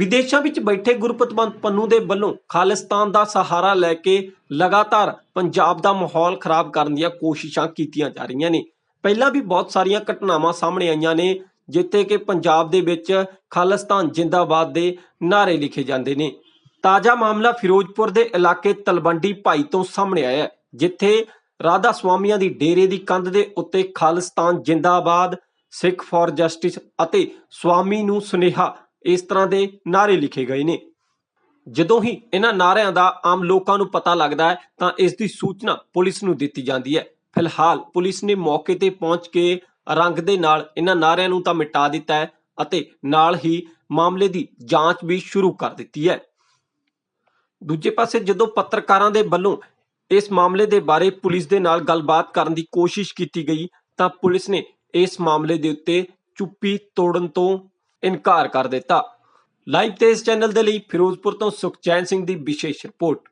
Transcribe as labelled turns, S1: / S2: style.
S1: ਵਿਦੇਸ਼ਾਂ ਵਿੱਚ ਬੈਠੇ ਗੁਰਪਤਵੰਤ ਪੰਨੂ ਦੇ ਵੱਲੋਂ ਖਾਲਿਸਤਾਨ ਦਾ ਸਹਾਰਾ ਲੈ ਕੇ ਲਗਾਤਾਰ ਪੰਜਾਬ ਦਾ ਮਾਹੌਲ ਖਰਾਬ ਕਰਨ ਦੀਆਂ ਕੋਸ਼ਿਸ਼ਾਂ ਕੀਤੀਆਂ ਜਾ ਰਹੀਆਂ ਨੇ। ਪਹਿਲਾਂ ਵੀ ਬਹੁਤ ਸਾਰੀਆਂ ਘਟਨਾਵਾਂ ਸਾਹਮਣੇ ਆਈਆਂ ਨੇ ਜਿੱਥੇ ਕਿ ਪੰਜਾਬ ਦੇ ਵਿੱਚ ਖਾਲਿਸਤਾਨ ਜਿੰਦਾਬਾਦ ਦੇ ਨਾਅਰੇ ਲਿਖੇ ਜਾਂਦੇ ਨੇ। ਤਾਜ਼ਾ ਮਾਮਲਾ ਫਿਰੋਜ਼ਪੁਰ ਦੇ ਇਲਾਕੇ ਤਲਵੰਡੀ ਭਾਈ ਤੋਂ ਸਾਹਮਣੇ ਆਇਆ ਹੈ, ਜਿੱਥੇ ਰਾਧਾ ਸਵਾਮੀਆਂ ਦੀ ਡੇਰੇ ਦੀ ਕੰਧ ਦੇ ਉੱਤੇ ਖਾਲਿਸਤਾਨ ਜਿੰਦਾਬਾਦ ਸਿੱਖ ਫॉर ਜਸਟਿਸ ਅਤੇ ਸਵਾਮੀ ਨੂੰ ਸੁਨੇਹਾ ਇਸ ਤਰ੍ਹਾਂ ਦੇ ਨਾਅਰੇ ਲਿਖੇ ਗਏ ਨੇ। ਜਦੋਂ ਹੀ ਇਹਨਾਂ ਨਾਅਰਿਆਂ ਦਾ ਆਮ ਲੋਕਾਂ ਨੂੰ ਪਤਾ ਲੱਗਦਾ ਹੈ, ਤਾਂ ਇਸ ਦੀ ਸੂਚਨਾ ਪੁਲਿਸ ਨੂੰ ਦਿੱਤੀ ਜਾਂਦੀ ਹੈ। ਫਿਲਹਾਲ ਪੁਲਿਸ ਨੇ ਮੌਕੇ ਤੇ ਪਹੁੰਚ ਕੇ ਰੰਗ ਦੇ ਨਾਲ ਇਹਨਾਂ ਨਾਅਰਿਆਂ ਨੂੰ ਤਾਂ ਮਿਟਾ ਦਿੱਤਾ ਹੈ ਅਤੇ ਨਾਲ ਹੀ ਮਾਮਲੇ ਦੀ ਜਾਂਚ ਵੀ ਸ਼ੁਰੂ ਕਰ ਦਿੱਤੀ ਹੈ। ਦੂਜੇ ਪਾਸੇ ਜਦੋਂ ਪੱਤਰਕਾਰਾਂ ਦੇ ਵੱਲੋਂ ਇਸ ਮਾਮਲੇ ਦੇ ਬਾਰੇ ਪੁਲਿਸ ਦੇ ਨਾਲ ਗੱਲਬਾਤ ਕਰਨ ਦੀ ਕੋਸ਼ਿਸ਼ ਕੀਤੀ ਗਈ, ਤਾਂ ਪੁਲਿਸ ਨੇ ਇਸ ਮਾਮਲੇ ਦੇ ਉੱਤੇ ਚੁੱਪੀ ਤੋੜਨ ਤੋਂ ਇਨਕਾਰ ਕਰ ਦਿੱਤਾ। ਲਾਈਵ ਤੇਜ਼ ਚੈਨਲ ਦੇ ਲਈ ਫਿਰੋਜ਼ਪੁਰ ਤੋਂ ਸੁਖਚੈਨ ਸਿੰਘ ਦੀ ਵਿਸ਼ੇਸ਼ ਰਿਪੋਰਟ।